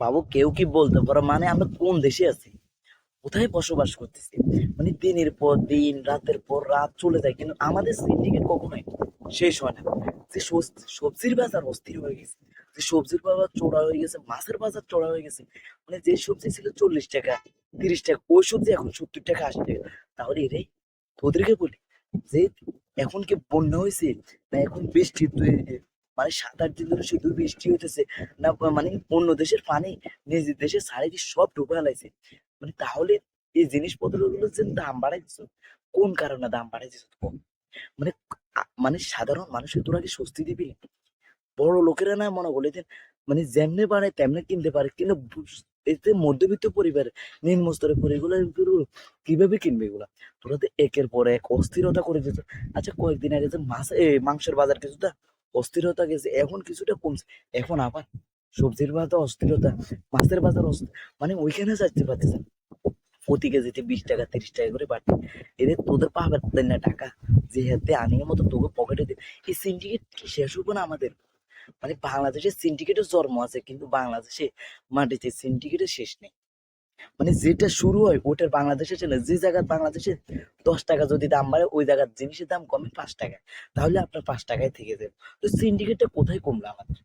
বাবু কেউ কি বলতে পারো? মানে আমরা কোন দেশে আছি? কোথায় বসবাস করতেছি? মানে দিনের পর দিন, রাতের পর রাত চলে যায়, কিন্তু আমাদের সিন্ডিকেট কখনোই শেষ হয় না। যে সবজির বাজার অস্থির হয়ে গেছে, যে সবজির বাজার চড়া হয়ে গেছে, মাছের বাজার চড়া হয়ে গেছে মানে যে সবজি ছিল চল্লিশ টাকা, তিরিশ টাকা, ওই সবজি এখন সত্তর টাকা, আশি টাকা। তাহলে এটাই তোদেরকে বলি, যে এখন কি বন্যা হয়েছে, না এখন বৃষ্টি মানে সাত, আট দিন ধরে শুধু বৃষ্টি হইতেছে, না মানে অন্য দেশের পানি নিজের দেশের সাড়ে সব ডুবে হালাইছে মানে তাহলে এই জিনিসপত্রগুলো যে দাম বাড়াইছো কোন কারণে দাম বাড়াইছিস কম মানে মানে সাধারণ মানুষের তোরা কি স্বস্তি দিবি? বড় লোকেরা না মনে যে মানে যেমনে পারে তেমনি কিনতে পারে, কিন্তু এতে মধ্যবিত্ত পরিবার নিম্ন স্তরের পরিবার কীভাবে কিনবে এগুলা? তোরা তো একের পর এক অস্থিরতা করে দিত আচ্ছা কয়েকদিন আগে যে মাছ মাংসের বাজার কিছুটা অস্থিরতা গেছে। এখন কিছুটা কমছে। এখন আবার সবজির বাজার অস্থিরতা, মাছের বাজার মানে ওইখানে যাচ্ছে না। প্রতি কেজিতে বিশ টাকা, তিরিশ টাকা করে বাড়তে। এদের তোদের পা পাবেন না টাকা? যে হাতে আনিয়ে মতো তোকে পকেটে দে, এই সিন্ডিকেট কি শেষ হব না আমাদের? মানে বাংলাদেশের সিন্ডিকেটের জন্ম আছে, কিন্তু বাংলাদেশে মাটিতে সিন্ডিকেটের শেষ নেই। মানে যেটা শুরু হয় ওটার বাংলাদেশে চলে যে জায়গায় বাংলাদেশে দশ টাকা যদি দাম বাড়ে, ওই জায়গার জিনিসের দাম কমে পাঁচ টাকা। তাহলে আপনার পাঁচ টাকায় থেকে যাবে। তো সিন্ডিকেটটা কোথায় কমলো আমাদের?